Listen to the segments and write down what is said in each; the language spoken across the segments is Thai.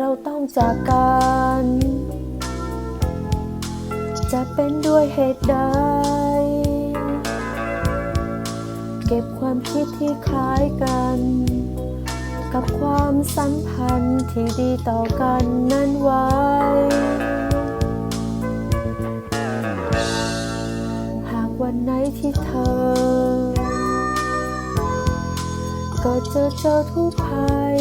เราต้องจากกัน จะเป็นด้วยเหตุใด เก็บความคิดที่คล้ายกัน กับความสัมพันธ์ที่ดีต่อกันนั้นไว้ หากวันไหนที่เธอ ก็เจอเจอทุกภัย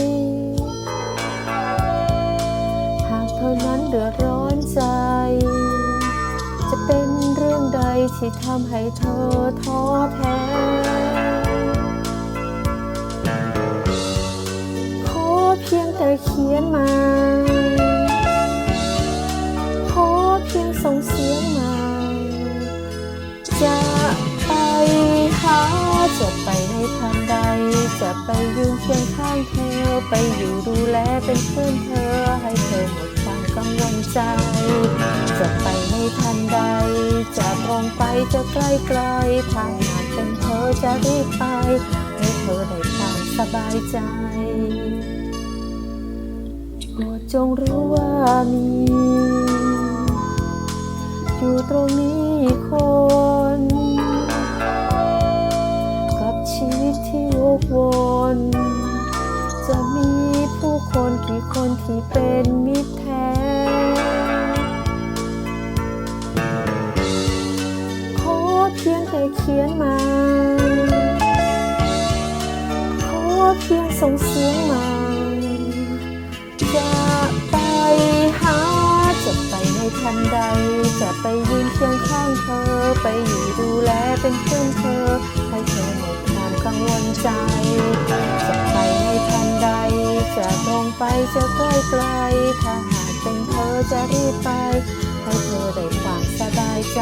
ดือดร้อนใจ จะเป็นเรื่องใดที่ทำให้เธอท้อแท้ ขอเพียงแต่เขียนมา ขอเพียงส่งเสียงมา จะไปหาจะไปในทันใด จะไปยืนเคียงข้างเธอ ไปอยู่ดูแลเป็นเพื่อนเธอให้เธอหมด วังใจ จะไปในทันใด จะตรงไปจะใกล้ไกลถ้าหากเป็นเธอจะรีบไป ให้เธอได้ความสบายใจโปรดจงรู้ว่ามี อยู่ตรงนี้คน พียงแค่เขียนมาขอเพียงส่งเสียงมาจะไปหาจะไปในทันใด จะไปยืนเคียงข้างเธอ ไปอยู่ดูแลเป็นเพื่อนเธอ ให้เธอหมดความกังวลใจ จะไปในทันใด จะตรงไปจะใกล้ไกล ถ้าหากเป็นเธอจะรีบไป ให้เธอได้ความสบายใจ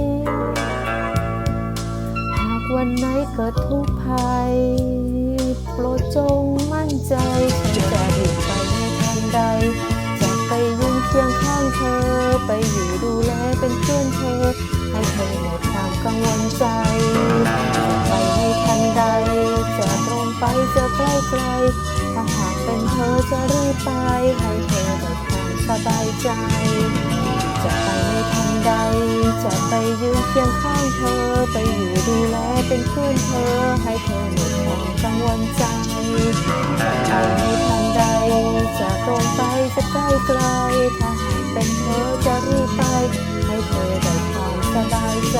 วันไหนเกิดทุกข์ภัย โปรดจงมั่นใจ ฉันจะรีบไปในทันใด จะไปยืนเคียงข้างเธอ ไปอยู่ดูแลเป็นเพื่อนเธอ ให้เธอหมดความกังวลใจ ไปในทันใด จะตรงไปจะใกล้ไกลถ้าหากเป็นเธอจะรีบไป ให้เธอได้ความสบายใจ จะไป ใด จะไปยืนเคียงข้างเธอ ไปอยู่ดูแลเป็นเพื่อนเธอ ให้เธอหมดความกังวลใจจะไปทางใด จะตรงไปจะใกล้ไกล ถ้าหากเป็นเธอจะรีบไป ให้เธอได้ความสบายใจ